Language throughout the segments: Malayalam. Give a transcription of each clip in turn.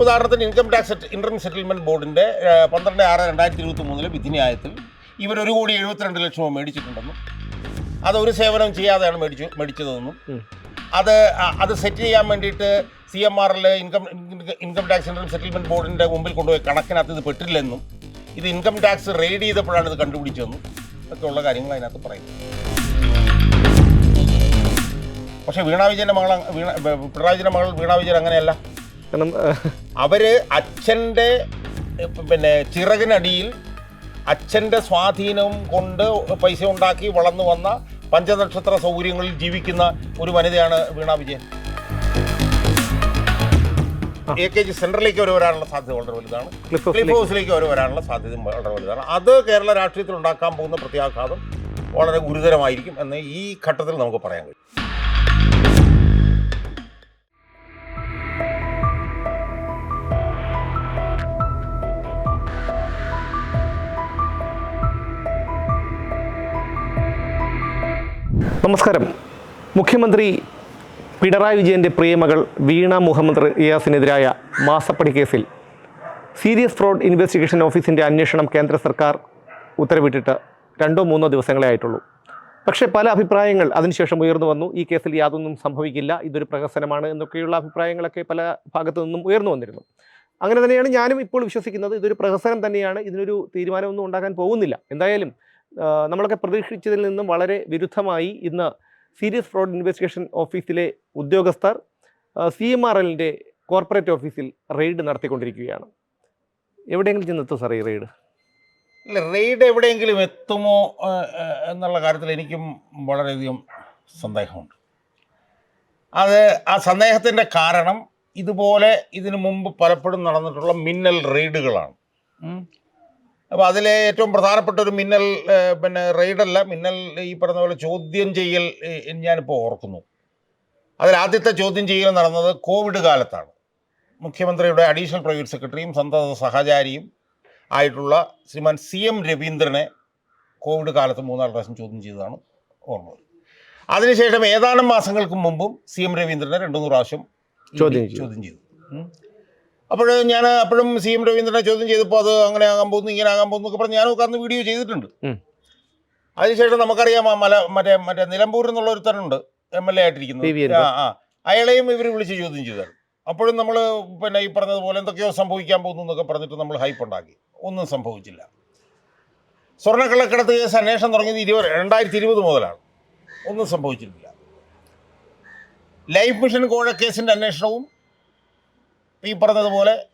ഉദാഹരണത്തിന് ഇൻകം ടാക്സ് ഇൻട്രൻ സെറ്റിൽമെന്റ് ബോർഡിന്റെ പന്ത്രണ്ട് ആറ് രണ്ടായിരത്തി ഇരുപത്തി മൂന്നിലെ വിധിന്യായത്തിൽ ഇവർ ഒരു കോടി എഴുപത്തിരണ്ട് ലക്ഷം മേടിച്ചിട്ടുണ്ടെന്നും അത് ഒരു സേവനം ചെയ്യാതെയാണ് മേടിച്ചു മേടിച്ചതെന്നും. അത് അത് സെറ്റ് ചെയ്യാൻ വേണ്ടിയിട്ട് സി എം ആറിൽ income income tax interim settlement ബോർഡിന്റെ മുമ്പിൽ കൊണ്ടുപോയി കണക്കിനകത്ത് ഇത് പെട്ടില്ലെന്നും ഇത് ഇൻകം ടാക്സ് റെയ്ഡ് ചെയ്തപ്പോഴാണ് ഇത് കണ്ടുപിടിച്ചതെന്നും ഒക്കെ ഉള്ള കാര്യങ്ങൾ അതിനകത്ത് പറയുന്നത് പക്ഷേ വീണാ വിജയന്റെ മകൾ വീണ പിണറായി വിജയന്റെ മകൾ വീണാ വിജയൻ അങ്ങനെയല്ല. കാരണം അവർ അച്ഛന്റെ പിന്നെ ചിറകിനടിയിൽ അച്ഛന്റെ സ്വാധീനം കൊണ്ട് പൈസ ഉണ്ടാക്കി വളർന്നു വന്ന പഞ്ചനക്ഷത്ര സൗകര്യങ്ങളിൽ ജീവിക്കുന്ന ഒരു വനിതയാണ് Veena Vijayan. A K G സെൻട്രലിലേക്ക് അവർ വരാനുള്ള സാധ്യത വളരെ വലുതാണ്. ക്ലിഫ് ഹൗസിലേക്ക് അവർ വരാനുള്ള സാധ്യത വളരെ വലുതാണ്. അത് കേരള രാഷ്ട്രീയത്തിൽ ഉണ്ടാക്കാൻ പോകുന്ന പ്രത്യാഘാതം വളരെ ഗുരുതരമായിരിക്കും എന്ന് ഈ ഘട്ടത്തിൽ നമുക്ക് പറയാൻ കഴിയും. നമസ്കാരം. മുഖ്യമന്ത്രി പിണറായി വിജയന്റെ പ്രിയമകൾ വീണ മുഹമ്മദ് റിയാസിനെതിരായ മാസപ്പടി കേസിൽ സീരിയസ് ഫ്രോഡ് ഇൻവെസ്റ്റിഗേഷൻ ഓഫീസിന്റെ അന്വേഷണം കേന്ദ്ര സർക്കാർ ഉത്തരവിട്ടിട്ട് രണ്ടോ മൂന്നോ ദിവസങ്ങളെ ആയിട്ടുള്ളൂ. പക്ഷേ പല അഭിപ്രായങ്ങൾ അതിനുശേഷം ഉയർന്നു വന്നു. ഈ കേസിൽ യാതൊന്നും സംഭവിക്കില്ല. ഇതൊരു പ്രഹസനമാണ് എന്നൊക്കെയുള്ള അഭിപ്രായങ്ങളൊക്കെ പല ഭാഗത്തു നിന്നും ഉയർന്നു വന്നിരുന്നു. അങ്ങനെ തന്നെയാണ് ഞാനും ഇപ്പോൾ വിശ്വസിക്കുന്നത്. ഇതൊരു പ്രഹസനം തന്നെയാണ്. ഇതിനൊരു തീരുമാനമൊന്നും ഉണ്ടാക്കാൻ പോകുന്നില്ല. എന്തായാലും നമ്മളൊക്കെ പ്രതീക്ഷിച്ചതിൽ നിന്നും വളരെ വിരുദ്ധമായി ഇന്ന് സീരിയസ് ഫ്രോഡ് ഇൻവെസ്റ്റിഗേഷൻ ഓഫീസിലെ ഉദ്യോഗസ്ഥർ സി എം ആർ എല്ലിന്റെ കോർപ്പറേറ്റ് ഓഫീസിൽ റെയ്ഡ് നടത്തിക്കൊണ്ടിരിക്കുകയാണ്. എവിടെയെങ്കിലും ചെന്നെത്തും സാർ ഈ റെയ്ഡ് ഇല്ല റെയ്ഡ് എവിടെയെങ്കിലും എത്തുമോ എന്നുള്ള കാര്യത്തിൽ എനിക്കും വളരെയധികം സന്ദേഹമുണ്ട്. അത് ആ സന്ദേഹത്തിന്റെ കാരണം ഇതുപോലെ ഇതിനു മുമ്പ് പലപ്പോഴും നടന്നിട്ടുള്ള മിന്നൽ റെയ്ഡുകളാണ് അപ്പോൾ അതിലെ ഏറ്റവും പ്രധാനപ്പെട്ട ഒരു മിന്നൽ പിന്നെ റെയ്ഡല്ല. മിന്നൽ ഈ പറഞ്ഞ പോലെ ചോദ്യം ചെയ്യൽ ഞാനിപ്പോൾ ഓർക്കുന്നു. അതിൽ ആദ്യത്തെ ചോദ്യം ചെയ്യൽ നടന്നത് കോവിഡ് കാലത്താണ്. മുഖ്യമന്ത്രിയുടെ അഡീഷണൽ പ്രൈവറ്റ് സെക്രട്ടറിയും സന്തത സഹചാരിയും ആയിട്ടുള്ള ശ്രീമാൻ സി എം രവീന്ദ്രനെ കോവിഡ് കാലത്ത് മൂന്നാൽ പ്രാവശ്യം ചോദ്യം ചെയ്തതാണ് ഓർമ്മ. അതിനുശേഷം ഏതാനും മാസങ്ങൾക്ക് മുമ്പും സി എം രവീന്ദ്രനെ രണ്ടു മൂന്ന് പ്രാവശ്യം ചോദ്യം ചെയ്തു. അപ്പോൾ ഞാൻ അപ്പോഴും സി എം രവീന്ദ്രനെ ചോദ്യം ചെയ്തപ്പോൾ അത് അങ്ങനെ ആകാൻ പോകുന്നു ഇങ്ങനെ ആകാൻ പോകുന്നു എന്നൊക്കെ പറഞ്ഞ് ഞാനൊക്കെ അന്ന് വീഡിയോ ചെയ്തിട്ടുണ്ട്. അതിനുശേഷം നമുക്കറിയാം മല മറ്റേ മറ്റേ നിലമ്പൂരിൽ നിന്നുള്ള ഒരുത്തനുണ്ട് എം എൽ എ ആയിട്ടിരിക്കുന്നത്. ആ ആ. അയാളെയും ഇവർ വിളിച്ച് ചോദ്യം ചെയ്താൽ. അപ്പോഴും നമ്മൾ പിന്നെ ഈ പറഞ്ഞതുപോലെ എന്തൊക്കെയോ സംഭവിക്കാൻ പോകുന്നു എന്നൊക്കെ പറഞ്ഞിട്ട് നമ്മൾ ഹൈപ്പ് ഉണ്ടാക്കി. ഒന്നും സംഭവിച്ചില്ല. സ്വർണക്കള്ളക്കടത്ത് കേസ് അന്വേഷണം തുടങ്ങിയത് ഇരുപത് രണ്ടായിരത്തി ഇരുപത് മുതലാണ്. ഒന്നും സംഭവിച്ചിട്ടില്ല. ലൈഫ് മിഷൻ കോഴ കേസിന്റെ അന്വേഷണവും ഈ പറഞ്ഞതുപോലെ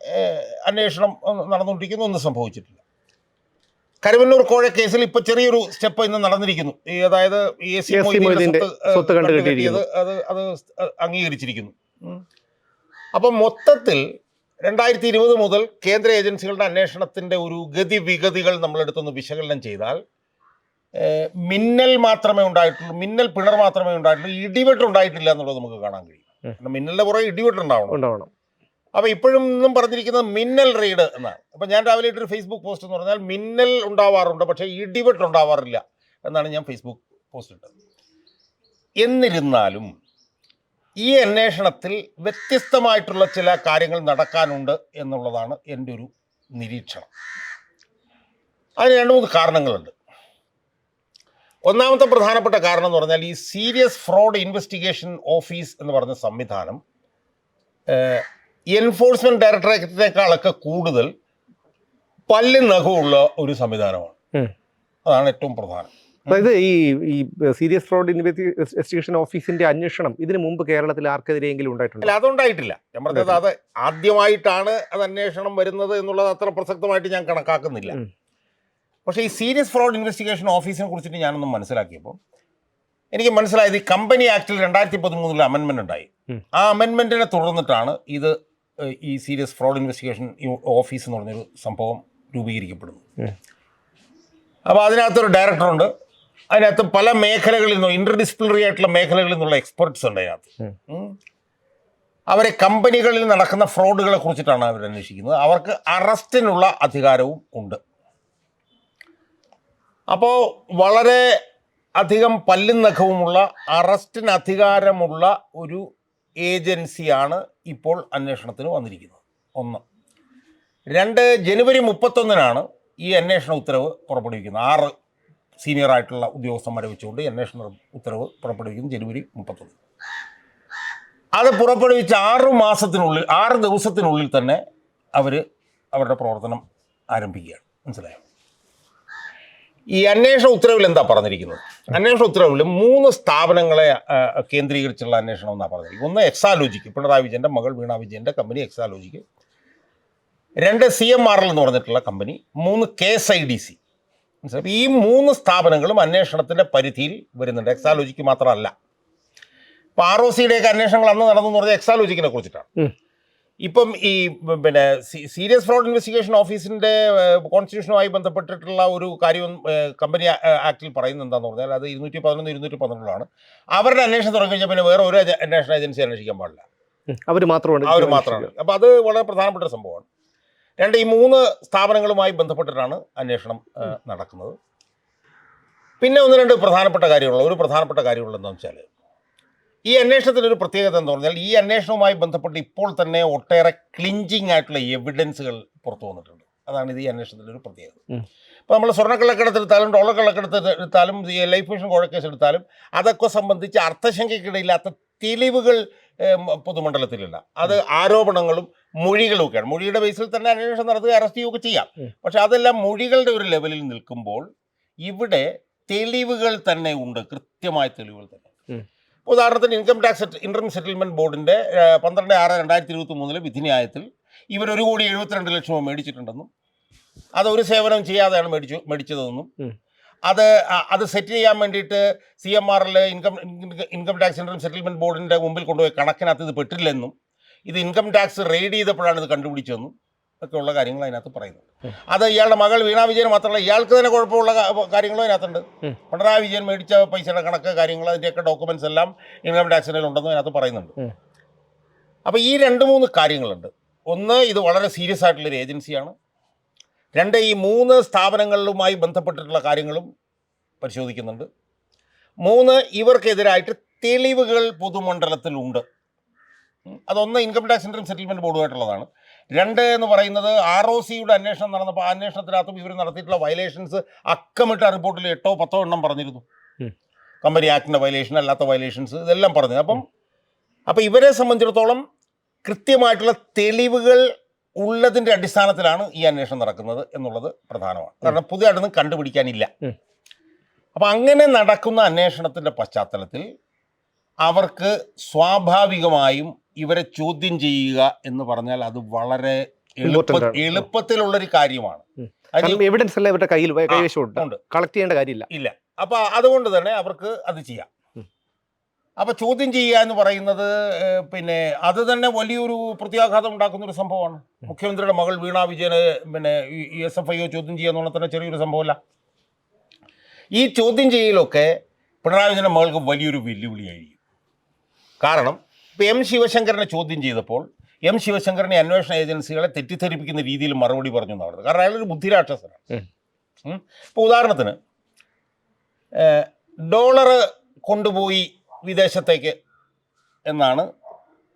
അന്വേഷണം നടന്നുകൊണ്ടിരിക്കുന്നു. ഒന്നും സംഭവിച്ചിട്ടില്ല. കരുവന്നൂർ കോഴ കേസിൽ ഇപ്പൊ ചെറിയൊരു സ്റ്റെപ്പ് ഇന്ന് നടന്നിരിക്കുന്നു. ഈ അതായത് ഈ സ്വത്ത് കണ്ടു കണ്ടു കെട്ടിയിരിക്കുന്നു. കെട്ടിയത് അത് അത് അംഗീകരിച്ചിരിക്കുന്നു. അപ്പൊ മൊത്തത്തിൽ രണ്ടായിരത്തി ഇരുപത് മുതൽ കേന്ദ്ര ഏജൻസികളുടെ അന്വേഷണത്തിന്റെ ഒരു ഗതിവിഗതികൾ നമ്മളെടുത്തൊന്ന് വിശകലനം ചെയ്താൽ മിന്നൽ മാത്രമേ ഉണ്ടായിട്ടുള്ളൂ. മിന്നൽ പിണർ മാത്രമേ ഉണ്ടായിട്ടുള്ളൂ. ഇടിവെട്ട് ഉണ്ടായിട്ടില്ല എന്നുള്ളത് നമുക്ക് കാണാൻ കഴിയും. മിന്നലിന്റെ പുറകെ ഇടിവെട്ട് ഉണ്ടാവണം. ഉണ്ടാവണം. അപ്പോൾ ഇപ്പോഴും ഇന്നും പറഞ്ഞിരിക്കുന്നത് മിന്നൽ റെയ്ഡ് എന്നാണ്. അപ്പോൾ ഞാൻ രാവിലെ ഇട്ടൊരു ഫേസ്ബുക്ക് പോസ്റ്റ് എന്ന് പറഞ്ഞാൽ മിന്നൽ ഉണ്ടാവാറുണ്ട് പക്ഷേ ഇടിവെട്ട് ഉണ്ടാവാറില്ല എന്നാണ് ഞാൻ ഫേസ്ബുക്ക് പോസ്റ്റ് ഇട്ടത്. എന്നിരുന്നാലും ഈ അന്വേഷണത്തിൽ വ്യത്യസ്തമായിട്ടുള്ള ചില കാര്യങ്ങൾ നടക്കാനുണ്ട് എന്നുള്ളതാണ് എന്റെ ഒരു നിരീക്ഷണം. അതിന് രണ്ട് മൂന്ന് കാരണങ്ങളുണ്ട്. ഒന്നാമത്തെ പ്രധാനപ്പെട്ട കാരണം എന്ന് പറഞ്ഞാൽ ഈ സീരിയസ് ഫ്രോഡ് ഇൻവെസ്റ്റിഗേഷൻ ഓഫീസ് എന്ന് പറഞ്ഞ സംവിധാനം എൻഫോഴ്സ്മെന്റ് ഡയറക്ടറേറ്റിനേക്കാളൊക്കെ കൂടുതൽ പല്ല് നഖമുള്ള ഒരു സംവിധാനമാണ്. അതാണ് ഏറ്റവും പ്രധാനം. അതായത് ഈ ഈ സീരിയസ് ഫ്രോഡ് ഇൻവെസ്റ്റിഗേഷൻ ഓഫീസിന്റെ അന്വേഷണം ഇതിനു മുമ്പ് കേരളത്തിൽ ആർക്കെതിരെയെങ്കിലും ഉണ്ടായിട്ടുണ്ട്? അതുണ്ടായിട്ടില്ല ഞാൻ പറഞ്ഞത് അത് ആദ്യമായിട്ടാണ് അത് അന്വേഷണം വരുന്നത് എന്നുള്ളത് അത്ര പ്രസക്തമായിട്ട് ഞാൻ കണക്കാക്കുന്നില്ല. പക്ഷെ ഈ സീരിയസ് ഫ്രോഡ് ഇൻവെസ്റ്റിഗേഷൻ ഓഫീസിനെ കുറിച്ചിട്ട് ഞാനൊന്ന് മനസ്സിലാക്കിയപ്പോൾ എനിക്ക് മനസ്സിലായത് ഈ കമ്പനി ആക്ടിൽ രണ്ടായിരത്തി പതിമൂന്നിൽ അമെൻമെന്റ് ഉണ്ടായി. ആ അമെൻമെന്റിനെ തുടർന്നിട്ടാണ് ഇത് ഈ സീരിയസ് ഫ്രോഡ് ഇൻവെസ്റ്റിഗേഷൻ ഓഫീസ് എന്ന് പറഞ്ഞൊരു സംഭവം രൂപീകരിക്കപ്പെടുന്നു. അപ്പോൾ അതിനകത്തൊരു ഡയറക്ടറുണ്ട്. അതിനകത്ത് പല മേഖലകളിൽ നിന്നും ഇന്റർ ഡിസിപ്ലിനറി ആയിട്ടുള്ള മേഖലകളിൽ നിന്നുള്ള എക്സ്പെർട്സ് ഉണ്ട് അതിനകത്ത്. അവരെ കമ്പനികളിൽ നടക്കുന്ന ഫ്രോഡുകളെ കുറിച്ചിട്ടാണ് അവർ അന്വേഷിക്കുന്നത്. അവർക്ക് അറസ്റ്റിനുള്ള അധികാരവും ഉണ്ട്. അപ്പോൾ വളരെ അധികം പല്ലും നഖവുമുള്ള അറസ്റ്റിന് അധികാരമുള്ള ഒരു ഏജൻസിയാണ് ഇപ്പോൾ അന്വേഷണത്തിന് വന്നിരിക്കുന്നത്. ഒന്ന്. രണ്ട് ജനുവരി മുപ്പത്തൊന്നിനാണ് ഈ അന്വേഷണ ഉത്തരവ് പുറപ്പെടുവിക്കുന്നത്. ആറ് സീനിയർ ആയിട്ടുള്ള ഉദ്യോഗസ്ഥന്മാരെ വെച്ചുകൊണ്ട് അന്വേഷണ ഉത്തരവ് പുറപ്പെടുവിക്കുന്നു ജനുവരി മുപ്പത്തൊന്ന് അത് പുറപ്പെടുവിച്ച ആറു മാസത്തിനുള്ളിൽ ആറ് ദിവസത്തിനുള്ളിൽ തന്നെ അവർ അവരുടെ പ്രവർത്തനം ആരംഭിക്കുകയാണ്. മനസ്സിലായോ? ഈ അന്വേഷണ ഉത്തരവിൽ എന്താ പറഞ്ഞിരിക്കുന്നത്? അന്വേഷണ ഉത്തരവിൽ മൂന്ന് സ്ഥാപനങ്ങളെ കേന്ദ്രീകരിച്ചുള്ള അന്വേഷണം എന്നാണ് പറഞ്ഞിരിക്കുന്നത്. ഒന്ന് എക്സാലോജിക്ക് പിണറായി വിജയന്റെ മകൾ വീണ വിജയന്റെ കമ്പനി എക്സാലോജിക്ക്. രണ്ട് സി എം ആർ എൽ എന്ന് പറഞ്ഞിട്ടുള്ള കമ്പനി. മൂന്ന് K S I D C. ഈ മൂന്ന് സ്ഥാപനങ്ങളും അന്വേഷണത്തിന്റെ പരിധിയിൽ വരുന്നുണ്ട്. എക്സാലോജിക്ക് മാത്രമല്ല. ഇപ്പോൾ ആർ ഒ സിയുടെയൊക്കെ അന്വേഷണങ്ങൾ അന്ന് നടന്നു എന്ന് പറഞ്ഞാൽ എക്സാലോജിക്കിനെ കുറിച്ചിട്ടാണ്. ഇപ്പം ഈ പിന്നെ സീരിയസ് ഫ്രോഡ് ഇൻവെസ്റ്റിഗേഷൻ ഓഫീസിന്റെ കോൺസ്റ്റിറ്റ്യൂഷനുമായി ബന്ധപ്പെട്ടിട്ടുള്ള ഒരു കാര്യം കമ്പനി ആക്ടിൽ പറയുന്നത് എന്താണെന്ന് പറഞ്ഞാൽ അത് ഇരുന്നൂറ്റി പതിനൊന്ന് ഇരുന്നൂറ്റി പന്ത്രണ്ടിലാണ്. അവരുടെ അന്വേഷണം തുടങ്ങി കഴിഞ്ഞാൽ പിന്നെ വേറെ ഒരു അന്വേഷണ ഏജൻസി അന്വേഷിക്കാൻ പാടില്ല. അവർ മാത്രമാണ് അവർ മാത്രമാണ്. അപ്പോൾ അത് വളരെ പ്രധാനപ്പെട്ട ഒരു സംഭവമാണ്. രണ്ട് ഈ മൂന്ന് സ്ഥാപനങ്ങളുമായി ബന്ധപ്പെട്ടിട്ടാണ് അന്വേഷണം നടക്കുന്നത്. പിന്നെ ഒന്ന് രണ്ട് പ്രധാനപ്പെട്ട കാര്യമുള്ള ഒരു പ്രധാനപ്പെട്ട കാര്യമുള്ള എന്താണെന്ന് വെച്ചാൽ ഈ അന്വേഷണത്തിന്റെ ഒരു പ്രത്യേകത എന്ന് പറഞ്ഞാൽ ഈ അന്വേഷണവുമായി ബന്ധപ്പെട്ട് ഇപ്പോൾ തന്നെ ഒട്ടേറെ ക്ലിഞ്ചിങ് ആയിട്ടുള്ള എവിഡൻസുകൾ പുറത്തു വന്നിട്ടുണ്ട്. അതാണ് ഇത് ഈ അന്വേഷണത്തിന്റെ ഒരു പ്രത്യേകത. ഇപ്പോൾ നമ്മൾ സ്വർണക്കള്ളക്കടത്ത് എടുത്താലും ഡോളർ കള്ളക്കടത്ത് എടുത്താലും ഈ ലൈഫ് മിഷൻ കോഴക്കേസ് എടുത്താലും അതൊക്കെ സംബന്ധിച്ച് അർത്ഥശങ്കയ്ക്കിടയില്ലാത്ത തെളിവുകൾ പൊതുമണ്ഡലത്തിലില്ല. അത് ആരോപണങ്ങളും മൊഴികളും ഒക്കെയാണ് മൊഴിയുടെ ബേസിൽ തന്നെ അന്വേഷണം നടത്തുക അറസ്റ്റ് ചെയ്യുകയൊക്കെ ചെയ്യാം. പക്ഷെ അതെല്ലാം മൊഴികളുടെ ഒരു ലെവലിൽ നിൽക്കുമ്പോൾ ഇവിടെ തെളിവുകൾ തന്നെ ഉണ്ട് കൃത്യമായ തെളിവുകൾ തന്നെ. ഉദാഹരണത്തിന് ഇൻകം ടാക്സ് ഇൻട്രം സെറ്റിൽമെന്റ് ബോർഡിന്റെ പന്ത്രണ്ട് ആറ് രണ്ടായിരത്തി ഇരുപത്തി മൂന്നിലെ വിധിന്യായത്തിൽ ഇവർ ഒരു കോടി എഴുപത്തിരണ്ട് ലക്ഷം രൂപ മേടിച്ചിട്ടുണ്ടെന്നും അത് ഒരു സേവനം ചെയ്യാതെയാണ് മേടിച്ചു മേടിച്ചതെന്നും അത് അത് സെറ്റ് ചെയ്യാൻ വേണ്ടിയിട്ട് സി എം ആറിൽ income income tax interim settlement ബോർഡിന്റെ മുമ്പിൽ കൊണ്ടുപോയി കണക്കിനകത്ത് ഇത് പെട്ടില്ലെന്നും ഇത് ഇൻകം ടാക്സ് റെയ്ഡ് ചെയ്തപ്പോഴാണ് ഇത് കണ്ടുപിടിച്ചതെന്നും ഒക്കെ ഉള്ള കാര്യങ്ങൾ അതിനകത്ത് പറയുന്നുണ്ട്. അത് ഇയാളുടെ മകൾ വീണ വിജയൻ മാത്രമല്ല ഇയാൾക്ക് തന്നെ കുഴപ്പമുള്ള കാര്യങ്ങളും അതിനകത്തുണ്ട്. പിണറായി വിജയൻ മേടിച്ച പൈസയുടെ കണക്ക് കാര്യങ്ങൾ അതിന്റെയൊക്കെ ഡോക്യുമെന്റ്സ് എല്ലാം ഇൻകം ടാക്സിനിൽ ഉണ്ടെന്നും അതിനകത്ത് പറയുന്നുണ്ട്. അപ്പോൾ ഈ രണ്ട് മൂന്ന് കാര്യങ്ങളുണ്ട്. ഒന്ന് ഇത് വളരെ സീരിയസ് ആയിട്ടുള്ളൊരു ഏജൻസിയാണ് രണ്ട് ഈ മൂന്ന് സ്ഥാപനങ്ങളിലുമായി ബന്ധപ്പെട്ടിട്ടുള്ള കാര്യങ്ങളും പരിശോധിക്കുന്നുണ്ട്. മൂന്ന് ഇവർക്കെതിരായിട്ട് തെളിവുകൾ പൊതുമണ്ഡലത്തിലുണ്ട്. അതൊന്ന് ഇൻകം ടാക്സ് ഇൻട്രം സെറ്റിൽമെന്റ് ബോർഡുമായിട്ടുള്ളതാണ് രണ്ട് എന്ന് പറയുന്നത് ആർ ഒ സിയുടെ അന്വേഷണം നടന്നപ്പോൾ ആ അന്വേഷണത്തിനകത്തും ഇവർ നടത്തിയിട്ടുള്ള വയലേഷൻസ് അക്കമിട്ട റിപ്പോർട്ടിൽ എട്ടോ പത്തോ എണ്ണം പറഞ്ഞിരുന്നു. കമ്പനി ആക്ടിന്റെ വയലേഷൻ അല്ലാത്ത വയലേഷൻസ് ഇതെല്ലാം പറഞ്ഞു അപ്പം അപ്പോൾ ഇവരെ സംബന്ധിച്ചിടത്തോളം കൃത്യമായിട്ടുള്ള തെളിവുകൾ ഉള്ളതിന്റെ അടിസ്ഥാനത്തിലാണ് ഈ അന്വേഷണം നടക്കുന്നത് എന്നുള്ളത് പ്രധാനമാണ്. കാരണം പുതിയതായിട്ടൊന്നും കണ്ടുപിടിക്കാനില്ല. അപ്പം അങ്ങനെ നടക്കുന്ന അന്വേഷണത്തിന്റെ പശ്ചാത്തലത്തിൽ അവർക്ക് സ്വാഭാവികമായും ഇവരെ ചോദ്യം ചെയ്യുക എന്ന് പറഞ്ഞാൽ അത് വളരെ എളുപ്പ ഒരു കാര്യമാണ്. എവിഡൻസ് എല്ലാം ഇവരുടെ കയ്യിൽ കൈവശമുണ്ട്. കളക്ട് ചെയ്യേണ്ട കാര്യമില്ല. ഇല്ല. അപ്പൊ അതുകൊണ്ട് തന്നെ അവർക്ക് അത് ചെയ്യാം. അപ്പൊ ചോദ്യം ചെയ്യുക എന്ന് പറയുന്നത് പിന്നെ അത് തന്നെ വലിയൊരു പ്രത്യാഘാതം ഉണ്ടാക്കുന്ന ഒരു സംഭവമാണ്. മുഖ്യമന്ത്രിയുടെ മകൾ വീണ വിജയനെ പിന്നെ എസ് എഫ് ഐ ഒ ചോദ്യം ചെയ്യുക എന്നുള്ള തന്നെ ചെറിയൊരു സംഭവമല്ല. ഈ ചോദ്യം ചെയ്യലൊക്കെ പിണറായി വിജയന്റെ മകൾക്ക് വലിയൊരു വെല്ലുവിളിയായിരിക്കും. കാരണം ഇപ്പോൾ എം ശിവശങ്കരനെ ചോദ്യം ചെയ്തപ്പോൾ എം ശിവശങ്കരനെ അന്വേഷണ ഏജൻസികളെ തെറ്റിദ്ധരിപ്പിക്കുന്ന രീതിയിൽ മറുപടി പറഞ്ഞു എന്നാണ് കാരണം അയാളൊരു ബുദ്ധിരാക്ഷസനാണ്. ഇപ്പോൾ ഉദാഹരണത്തിന് ഡോളർ കൊണ്ടുപോയി വിദേശത്തേക്ക് എന്നാണ്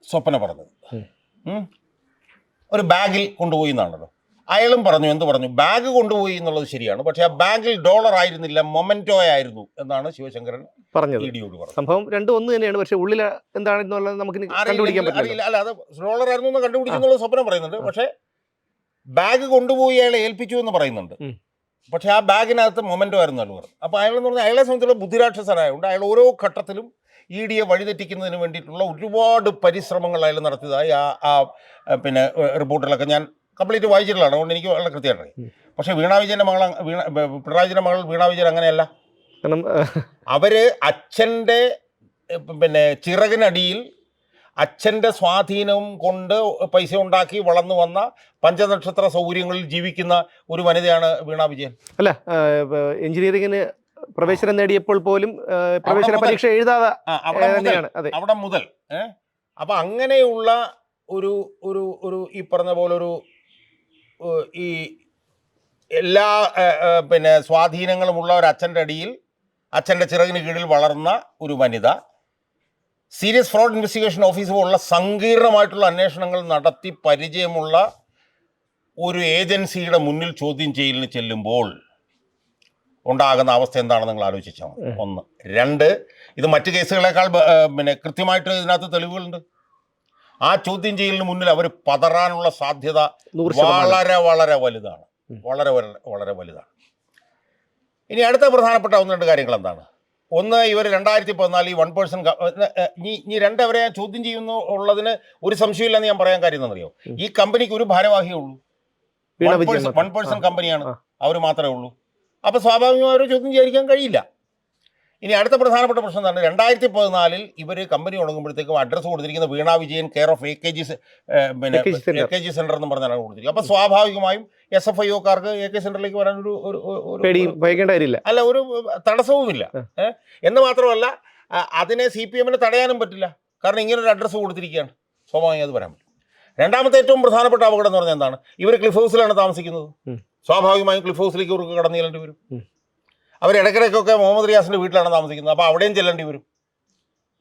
സ്വപ്ന പറഞ്ഞത്. ഒരു ബാഗിൽ കൊണ്ടുപോയി എന്നാണല്ലോ. അയാളും പറഞ്ഞു എന്ത് പറഞ്ഞു? ബാഗ് കൊണ്ടുപോയി എന്നുള്ളത് ശരിയാണ്. പക്ഷെ ആ ബാഗിൽ ഡോളർ ആയിരുന്നില്ല മൊമെന്റോ ആയിരുന്നു എന്നാണ് ശിവശങ്കരൻ പറഞ്ഞത്. പറഞ്ഞു സംഭവം രണ്ടും ഒന്ന് തന്നെയാണ്. പക്ഷെ ഉള്ളിൽ എന്താണെന്നുള്ളത് നമുക്ക് കണ്ടുപിടിക്കാൻ പറ്റില്ല. അല്ല അത് ഡോളർ ആയിരുന്നു എന്ന് കണ്ടുപിടിക്കുന്നുള്ള സ്വപ്നം പറയുന്നുണ്ട്. പക്ഷെ ബാഗ് കൊണ്ടുപോയി അയാളെ ഏൽപ്പിച്ചു എന്ന് പറയുന്നുണ്ട്. പക്ഷെ ആ ബാഗിനകത്ത് മൊമെന്റോ ആയിരുന്നു അയാൾ പറഞ്ഞു. അപ്പോൾ അയാളെന്ന് പറഞ്ഞാൽ അയാളെ സംബന്ധിച്ചുള്ള ബുദ്ധിരാക്ഷസനായതുകൊണ്ട് അയാൾ ഓരോ ഘട്ടത്തിലും ഇ ഡിയെ വഴിതെറ്റിക്കുന്നതിന് വേണ്ടിയിട്ടുള്ള ഒരുപാട് പരിശ്രമങ്ങൾ അയാൾ നടത്തിയതായി ആ ആ പിന്നെ റിപ്പോർട്ടിലൊക്കെ ഞാൻ കംപ്ലീറ്റ് വായിച്ചിട്ടുള്ളതാണ്. അതുകൊണ്ട് എനിക്ക് വളരെ കൃത്യമായിട്ട് അറിയാം. പക്ഷേ വീണ വിജയന്റെ മകൾ വീണ പിണറായിജയന്റെ മകൾ വീണ വിജയൻ അങ്ങനെയല്ല. കാരണം അവർ അച്ഛന്റെ പിന്നെ ചിറകിനടിയിൽ അച്ഛന്റെ സ്വാധീനം കൊണ്ട് പൈസ ഉണ്ടാക്കി വളർന്നു വന്ന പഞ്ചനക്ഷത്ര സൗകര്യങ്ങളിൽ ജീവിക്കുന്ന ഒരു വനിതയാണ് വീണ വിജയൻ. അല്ല എഞ്ചിനീയറിംഗിന് പ്രവേശനം നേടിയപ്പോൾ പോലും പ്രവേശന പരീക്ഷ എഴുതാതെ അവിടെ മുതൽ. അപ്പൊ അങ്ങനെയുള്ള ഒരു ഒരു ഒരു ഈ പറഞ്ഞ പോലെ ഒരു ഈ എല്ലാ പിന്നെ സ്വാധീനങ്ങളുമുള്ള ഒരു അച്ഛന്റെ അടിയിൽ അച്ഛന്റെ ചിറകിന് കീഴിൽ വളർന്ന ഒരു വനിത. സീരിയസ് ഫ്രോഡ് ഇൻവെസ്റ്റിഗേഷൻ ഓഫീസ് പോലുള്ള സങ്കീർണമായിട്ടുള്ള അന്വേഷണങ്ങൾ നടത്തി പരിചയമുള്ള ഒരു ഏജൻസിയുടെ മുന്നിൽ ചോദ്യം ചെയ്യലിന് ചെല്ലുമ്പോൾ ഉണ്ടാകുന്ന അവസ്ഥ എന്താണെന്ന് നിങ്ങൾ ആലോചിച്ചാൽ ഒന്ന്. രണ്ട് ഇത് മറ്റു കേസുകളെക്കാൾ പിന്നെ കൃത്യമായിട്ട് ഇതിനകത്ത് തെളിവുകളുണ്ട്? ആ ചോദ്യം ചെയ്യലിന് മുന്നിൽ അവർ പതറാനുള്ള സാധ്യത വളരെ വളരെ വലുതാണ്. വളരെ വളരെ വലുതാണ്. ഇനി അടുത്ത പ്രധാനപ്പെട്ട ഒന്ന് രണ്ട് കാര്യങ്ങൾ എന്താണ്? ഒന്ന് ഇവർ രണ്ടായിരത്തി പതിനാല് ഈ വൺ പേഴ്സൺ ഇനി ഇനി രണ്ടവരെ ഞാൻ ചോദ്യം ചെയ്യുന്നു ഉള്ളതിന് ഒരു സംശയമില്ലെന്ന് ഞാൻ പറയാൻ കാര്യം എന്നറിയോ ഈ കമ്പനിക്ക് ഒരു ഭാരവാഹിയേ ഉള്ളൂ. വൺ. പേഴ്സൺ കമ്പനിയാണ്. അവർ മാത്രമേ ഉള്ളൂ. അപ്പോൾ സ്വാഭാവികമായും അവരെ ചോദ്യം ചെയ്യാൻ കഴിയില്ല. ഇനി അടുത്ത പ്രധാനപ്പെട്ട പ്രശ്നം എന്താണ്? രണ്ടായിരത്തി പതിനാലിൽ ഇവർ കമ്പനി തുടങ്ങുമ്പോഴത്തേക്കും അഡ്രസ്സ് കൊടുത്തിരിക്കുന്ന Veena Vijayan care of A K G പിന്നെ എ കെ ജി സെന്റർ എന്ന് പറഞ്ഞാണ് കൊടുത്തിരിക്കുന്നത്. അപ്പോൾ സ്വാഭാവികമായും എസ് എഫ് ഐ ഒക്കാർക്ക് എ കെ സെന്ററിലേക്ക് വരാൻ ഒരു അല്ല ഒരു തടസ്സവുമില്ല. എന്ന് മാത്രമല്ല അതിനെ സി പി എമ്മിന് തടയാനും പറ്റില്ല. കാരണം ഇങ്ങനെ ഒരു അഡ്രസ്സ് കൊടുത്തിരിക്കുകയാണ്. സ്വാഭാവികം അത് വരാൻ പറ്റും. രണ്ടാമത്തെ ഏറ്റവും പ്രധാനപ്പെട്ട അപകടം എന്ന് പറഞ്ഞാൽ എന്താണ്? ഇവർ ക്ലിഫ് ഹൗസിലാണ് താമസിക്കുന്നത്. സ്വാഭാവികമായും ക്ലിഫ് ഹൗസിലേക്ക് ഇവർക്ക് കടന്നു ചെല്ലേണ്ടി വരും. അവർ ഇടയ്ക്കിടയ്ക്കൊക്കെ മുഹമ്മദ് റിയാസിന്റെ വീട്ടിലാണ് താമസിക്കുന്നത്. അപ്പോൾ അവിടെയും ചെല്ലേണ്ടി വരും.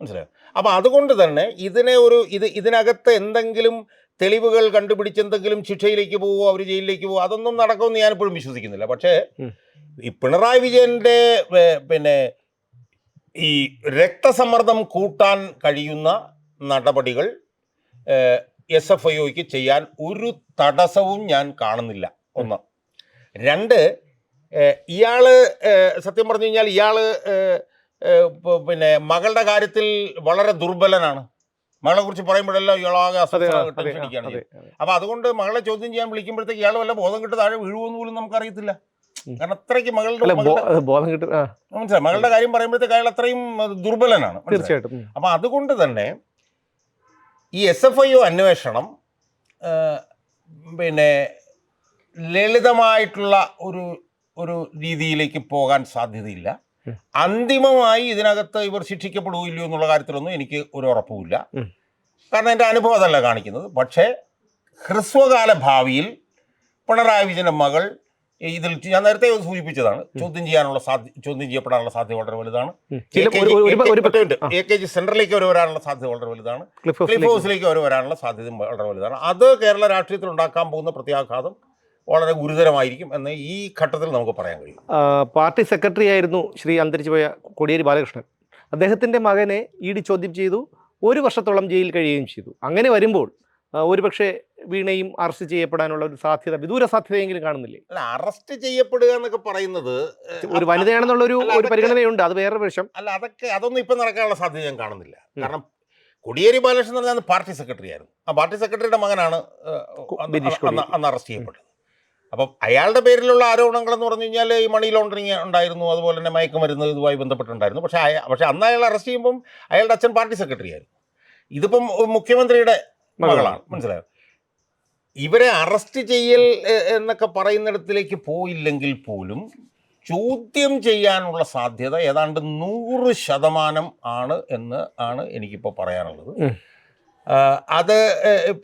മനസ്സിലായോ? അപ്പോൾ അതുകൊണ്ട് തന്നെ ഇതിനെ ഒരു ഇത് ഇതിനകത്ത് എന്തെങ്കിലും തെളിവുകൾ കണ്ടുപിടിച്ച് എന്തെങ്കിലും ശിക്ഷയിലേക്ക് പോവോ അവർ ജയിലിലേക്ക് പോവോ അതൊന്നും നടക്കുമെന്ന് ഞാനിപ്പോഴും വിശ്വസിക്കുന്നില്ല. പക്ഷേ. ഈ പിണറായി വിജയന്റെ പിന്നെ ഈ രക്തസമ്മർദ്ദം കൂട്ടാൻ കഴിയുന്ന നടപടികൾ എസ് എഫ് ഐ ഒക്ക് ചെയ്യാൻ ഒരു തടസ്സവും ഞാൻ കാണുന്നില്ല. ഒന്ന്. രണ്ട് ഏഹ്, സത്യം പറഞ്ഞു കഴിഞ്ഞാൽ പ- പിന്നെ മകളുടെ കാര്യത്തിൽ വളരെ ദുർബലനാണ്. മകളെ കുറിച്ച് പറയുമ്പോഴെല്ലാം ഇയാളാകെ അതെ അസ്വസ്ഥ ടെൻഷൻ അടിക്കുകയാണ് അതെ ചെയ്യുന്നത്. അപ്പൊ അതുകൊണ്ട് മകളെ ചോദ്യം ചെയ്യാൻ വിളിക്കുമ്പോഴത്തേക്ക് ഇയാൾ വല്ല ബോധം കിട്ട് താഴെ വീഴുവെന്ന് പോലും നമുക്കറിയത്തില്ല. കാരണം അത്രയ്ക്ക് മകളുടെ ബോധം കിട്ടും മനസ്സിലായി? മകളുടെ കാര്യം പറയുമ്പോഴത്തേക്ക് അയാൾ അത്രയും ദുർബലനാണ്? തീർച്ചയായിട്ടും അപ്പൊ അതുകൊണ്ട് തന്നെ ഈ എസ് എഫ് ഐ ഒ അന്വേഷണം പിന്നെ ലളിതമായിട്ടുള്ള ഒരു ഒരു രീതിയിലേക്ക് പോകാൻ സാധ്യതയില്ല. അന്തിമമായി ഇതിനകത്ത് ഇവർ ശിക്ഷിക്കപ്പെടുകയില്ലയോ എന്നുള്ള കാര്യത്തിലൊന്നും എനിക്ക് ഒരു ഉറപ്പുമില്ല. കാരണം എന്റെ അനുഭവം അതല്ല കാണിക്കുന്നത്. പക്ഷേ ഹ്രസ്വകാല ഭാവിയിൽ പിണറായി വിജയന്റെ മകൾ ഇതിൽ ഞാൻ നേരത്തെ സൂചിപ്പിച്ചതാണ്. ചോദ്യം ചെയ്യാനുള്ള സാധ്യ ചോദ്യം ചെയ്യപ്പെടാനുള്ള സാധ്യത വളരെ വലുതാണ്. എ കെ ജി സെന്ററിലേക്ക് അവർ വരാനുള്ള സാധ്യത വളരെ വലുതാണ്. ക്ലിഫ് ഹൗസിലേക്ക് അവർ വരാനുള്ള സാധ്യത വളരെ വലുതാണ്. അത് കേരള രാഷ്ട്രീയത്തിൽ ഉണ്ടാക്കാൻ പോകുന്ന പ്രത്യാഘാതം വളരെ ഗുരുതരമായിരിക്കും എന്ന് ഈ ഘട്ടത്തിൽ നമുക്ക് പറയാൻ കഴിയും. പാർട്ടി സെക്രട്ടറി ആയിരുന്നു ശ്രീ അന്തരിച്ചു പോയ കോടിയേരി ബാലകൃഷ്ണൻ. അദ്ദേഹത്തിന്റെ മകനെ ഇ ഡി ചോദ്യം ചെയ്തു ഒരു വർഷത്തോളം ജയിലിൽ കഴിയുകയും ചെയ്തു. അങ്ങനെ വരുമ്പോൾ ഒരുപക്ഷെ വീണയും അറസ്റ്റ് ചെയ്യപ്പെടാനുള്ള ഒരു സാധ്യത വിദൂര സാധ്യതയെങ്കിലും കാണുന്നില്ലേ? അല്ല അറസ്റ്റ് ചെയ്യപ്പെടുക എന്നൊക്കെ പറയുന്നത് ഒരു വനിതയാണെന്നുള്ള ഒരു പരിഗണനയുണ്ട് അത് വേറെ വിഷയം. അല്ല അതൊക്കെ അതൊന്നും ഇപ്പം നടക്കാനുള്ള സാധ്യത ഞാൻ കാണുന്നില്ല. കാരണം കൊടിയേരി ബാലകൃഷ്ണൻ എന്ന് പറഞ്ഞാൽ പാർട്ടി സെക്രട്ടറി ആയിരുന്നു. ആ പാർട്ടി സെക്രട്ടറിയുടെ മകനാണ്. അന്ന് അറസ്റ്റ് ചെയ്യപ്പെട്ടത്. അപ്പം അയാളുടെ പേരിലുള്ള ആരോപണങ്ങൾ എന്ന് പറഞ്ഞു കഴിഞ്ഞാൽ ഈ മണി ലോണ്ടറിങ് ഉണ്ടായിരുന്നു അതുപോലെ തന്നെ മയക്കുമരുന്ന് ഇതുമായി ബന്ധപ്പെട്ടുണ്ടായിരുന്നു പക്ഷേ അയ- പക്ഷേ അന്ന് അയാൾ അറസ്റ്റ് ചെയ്യുമ്പം അയാളുടെ അച്ഛൻ പാർട്ടി സെക്രട്ടറി ആയിരുന്നു. ഇതിപ്പം മുഖ്യമന്ത്രിയുടെ മകളാണ്. മനസ്സിലായോ? ഇവരെ അറസ്റ്റ് ചെയ്യൽ എന്നൊക്കെ പറയുന്നിടത്തിലേക്ക് പോയില്ലെങ്കിൽ പോലും ചോദ്യം ചെയ്യാനുള്ള സാധ്യത ഏതാണ്ട് നൂറ് ശതമാനം ആണ് എന്ന് ആണ് എനിക്കിപ്പോൾ പറയാനുള്ളത്. അത്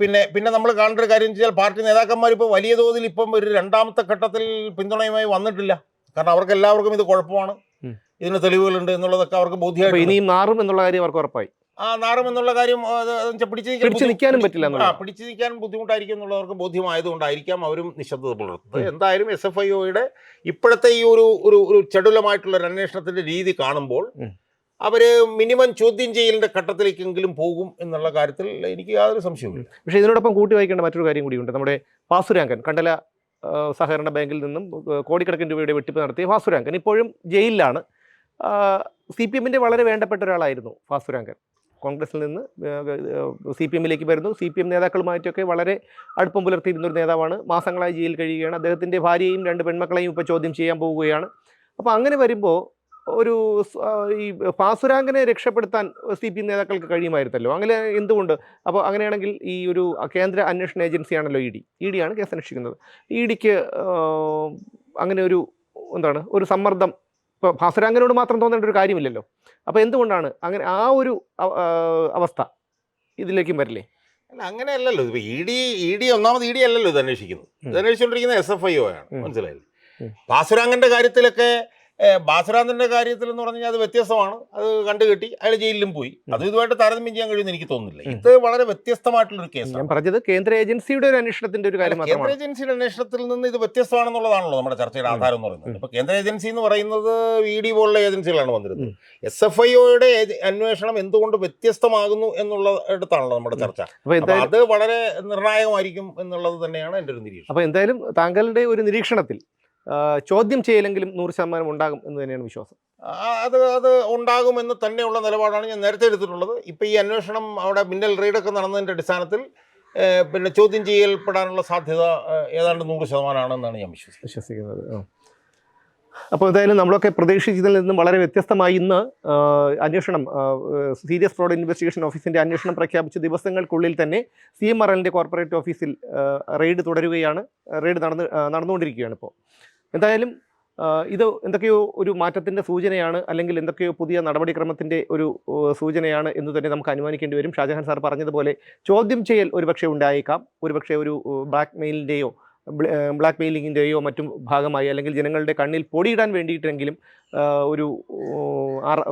പിന്നെ പിന്നെ നമ്മൾ കാണേണ്ട ഒരു കാര്യം വെച്ചാൽ പാർട്ടി നേതാക്കന്മാർ ഇപ്പോൾ വലിയ തോതിൽ ഇപ്പം ഒരു രണ്ടാമത്തെ ഘട്ടത്തിൽ പിന്തുണയുമായി വന്നിട്ടില്ല. കാരണം അവർക്ക് എല്ലാവർക്കും ഇത് കുഴപ്പമാണ്. ഇതിന് തെളിവുകളുണ്ട് എന്നുള്ളതൊക്കെ അവർക്ക് ബോധ്യമായിട്ട് ഇനിയും മാറും എന്നുള്ള കാര്യം അവർക്ക് ഉറപ്പായി. ആ നാറും എന്നുള്ള കാര്യം പിടിച്ചു നിൽക്കാനും പറ്റില്ല ആ. പിടിച്ചു നിൽക്കാനും ബുദ്ധിമുട്ടായിരിക്കും എന്നുള്ളവർക്ക് ബോധ്യമായതുകൊണ്ടായിരിക്കാം അവരും നിശബ്ദത പുലർത്തുന്നത്. എന്തായാലും എസ് എഫ് ഐ ഒയുടെ ഇപ്പോഴത്തെ ഈ ഒരു ഒരു ചടുലമായിട്ടുള്ള ഒരു അന്വേഷണത്തിന്റെ രീതി കാണുമ്പോൾ ഉം. അവർ മിനിമം ചോദ്യം ചെയ്യലിന്റെ ഘട്ടത്തിലേക്കെങ്കിലും പോകും എന്നുള്ള കാര്യത്തിൽ എനിക്ക് യാതൊരു സംശയവുമില്ല. പക്ഷേ ഇതിനോടൊപ്പം കൂട്ടി വായിക്കേണ്ട മറ്റൊരു കാര്യം കൂടിയുണ്ട്. നമ്മുടെ വാസുരാങ്കൻ കണ്ടല സഹകരണ ബാങ്കിൽ നിന്നും കോടിക്കണക്കിന് രൂപയുടെ വെട്ടിപ്പ് നടത്തിയ വാസുരാങ്കൻ ഇപ്പോഴും ജയിലിലാണ്. സി പി എമ്മിന്റെ വളരെ വേണ്ടപ്പെട്ട ഒരാളായിരുന്നു വാസുരാങ്കൻ കോൺഗ്രസിൽ നിന്ന് സി പി എമ്മിലേക്ക് വരുന്നു. സി പി എം നേതാക്കളുമായിട്ടൊക്കെ വളരെ അടുപ്പം പുലർത്തിയിരുന്ന ഒരു നേതാവാണ്. മാസങ്ങളായി ജയിലിൽ കഴിയുകയാണ്. അദ്ദേഹത്തിന്റെ ഭാര്യയും രണ്ട് പെൺമക്കളെയും ഇപ്പോൾ ചോദ്യം ചെയ്യാൻ പോവുകയാണ്. അപ്പോൾ അങ്ങനെ വരുമ്പോൾ ഒരു ഈ പാസുരാങ്കനെ രക്ഷപ്പെടുത്താൻ സി പി എം നേതാക്കൾക്ക് കഴിയുമായിരുന്നല്ലോ. അങ്ങനെ എന്തുകൊണ്ട്? അപ്പോൾ അങ്ങനെയാണെങ്കിൽ ഈ ഒരു കേന്ദ്ര അന്വേഷണ ഏജൻസിയാണല്ലോ ഇ ഡി. ഇ ഡിയാണ് കേസ് അന്വേഷിക്കുന്നത് ഇ ഡിക്ക് അങ്ങനെ ഒരു എന്താണ് ഒരു സമ്മർദ്ദം. ഇപ്പോൾ ഭാസുരാങ്കനോട് മാത്രം തോന്നേണ്ട ഒരു കാര്യമില്ലല്ലോ. അപ്പോൾ എന്തുകൊണ്ടാണ് അങ്ങനെ ആ ഒരു അവസ്ഥ ഇതിലേക്കും വരില്ലേ? അല്ല അങ്ങനെയല്ലല്ലോ. ഇപ്പൊ ഇ ഡി ഇ ഡി ഒന്നാമത് ഇ ഡി അല്ലല്ലോ ഇത് അന്വേഷിക്കുന്നത്. ഇത് അന്വേഷിച്ചുകൊണ്ടിരിക്കുന്നത് എസ് എഫ് ഐ ഒ ആണ്. മനസ്സിലായില്ലേ? ഭാസുരാങ്കന്റെ കാര്യത്തിലൊക്കെ ഏഹ്, ബാസുരാന്തിന്റെ കാര്യത്തിൽ എന്ന് പറഞ്ഞാൽ അത് വ്യത്യസ്തമാണ്. അത് കണ്ടുകെട്ടി അയാൾ ജയിലിലും പോയി. അത് ഇതുമായിട്ട് താരതമ്യം ചെയ്യാൻ കഴിയുമെന്ന് എനിക്ക് തോന്നുന്നില്ല. ഇത് വളരെ വ്യത്യസ്തമായിട്ടുള്ള ഒരു കേസാണ്. ഞാൻ പറഞ്ഞത് കേന്ദ്ര ഏജൻസിയുടെ ഒരു അന്വേഷണത്തിന്റെ ഒരു കാര്യം കേന്ദ്ര ഏജൻസിയുടെ അന്വേഷണത്തിൽ നിന്ന് ഇത് വ്യത്യസ്തമാണെന്നുള്ളതാണല്ലോ നമ്മുടെ ചർച്ചയുടെ ആധാരം എന്ന് പറയുന്നത്. ഇപ്പൊ കേന്ദ്ര ഏജൻസി എന്ന് പറയുന്നത് വി ഡി പോലുള്ള ഏജൻസികളാണ് വന്നിരുന്നത്. എസ് എഫ് ഐ ഒയുടെ അന്വേഷണം എന്തുകൊണ്ട് വ്യത്യസ്തമാകുന്നു എന്നുള്ള അടുത്താണല്ലോ നമ്മുടെ ചർച്ച. അത് വളരെ നിർണായകമായിരിക്കും എന്നുള്ളത് തന്നെയാണ് എന്റെ ഒരു നിരീക്ഷണം. അപ്പൊ എന്തായാലും താങ്കളുടെ ഒരു നിരീക്ഷണത്തിൽ ചോദ്യം ചെയ്യലെങ്കിലും നൂറ് ശതമാനം ഉണ്ടാകും എന്ന് തന്നെയാണ് വിശ്വാസം. അത് അത് ഉണ്ടാകുമെന്ന് തന്നെയുള്ള നിലപാടാണ് ഞാൻ നേരത്തെ എടുത്തിട്ടുള്ളത്. ഇപ്പം ഈ അന്വേഷണം അവിടെ മിന്നൽ റെയ്ഡൊക്കെ നടന്നതിന്റെ അടിസ്ഥാനത്തിൽ പിന്നെ ചോദ്യം ചെയ്യൽപ്പെടാനുള്ള സാധ്യത ഏതാണ്ട് നൂറ് ശതമാനമാണെന്നാണ് ഞാൻ വിശ്വസിക്കുന്നത്. വിശ്വസിക്കുന്നത് അപ്പോൾ എന്തായാലും നമ്മളൊക്കെ പ്രതീക്ഷിച്ചതിൽ നിന്നും വളരെ വ്യത്യസ്തമായി ഇന്ന് അന്വേഷണം സീരിയസ് ഫ്രോഡ് ഇൻവെസ്റ്റിഗേഷൻ ഓഫീസിന്റെ അന്വേഷണം പ്രഖ്യാപിച്ച ദിവസങ്ങൾക്കുള്ളിൽ തന്നെ സി എം ആർ എല്ലിന്റെ കോർപ്പറേറ്റ് ഓഫീസിൽ റെയ്ഡ് തുടരുകയാണ്. റെയ്ഡ് നടന്ന് നടന്നുകൊണ്ടിരിക്കുകയാണ് ഇപ്പോൾ. എന്തായാലും ഇത് എന്തൊക്കെയോ ഒരു മാറ്റത്തിന്റെ സൂചനയാണ് അല്ലെങ്കിൽ എന്തൊക്കെയോ പുതിയ നടപടിക്രമത്തിന്റെ ഒരു സൂചനയാണ് എന്ന് തന്നെ നമുക്ക് അനുമാനിക്കേണ്ടി വരും. ഷാജഹാൻ സാർ പറഞ്ഞതുപോലെ ചോദ്യം ചെയ്യൽ ഒരുപക്ഷെ ഉണ്ടായേക്കാം. ഒരുപക്ഷെ ഒരു ബ്ലാക്ക് മെയിലിന്റെയോ ബ്ലാക്ക് മെയിലിങ്ങിന്റെയോ മറ്റും ഭാഗമായി അല്ലെങ്കിൽ ജനങ്ങളുടെ കണ്ണിൽ പൊടിയിടാൻ വേണ്ടിയിട്ടെങ്കിലും ഒരു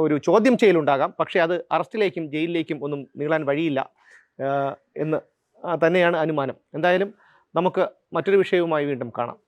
ഒരു ചോദ്യം ചെയ്യലുണ്ടാകാം പക്ഷേ അത് അറസ്റ്റിലേക്കും ജയിലിലേക്കും ഒന്നും നീളാൻ വഴിയില്ല എന്ന് തന്നെയാണ് അനുമാനം. എന്തായാലും നമുക്ക് മറ്റൊരു വിഷയവുമായി വീണ്ടും കാണാം.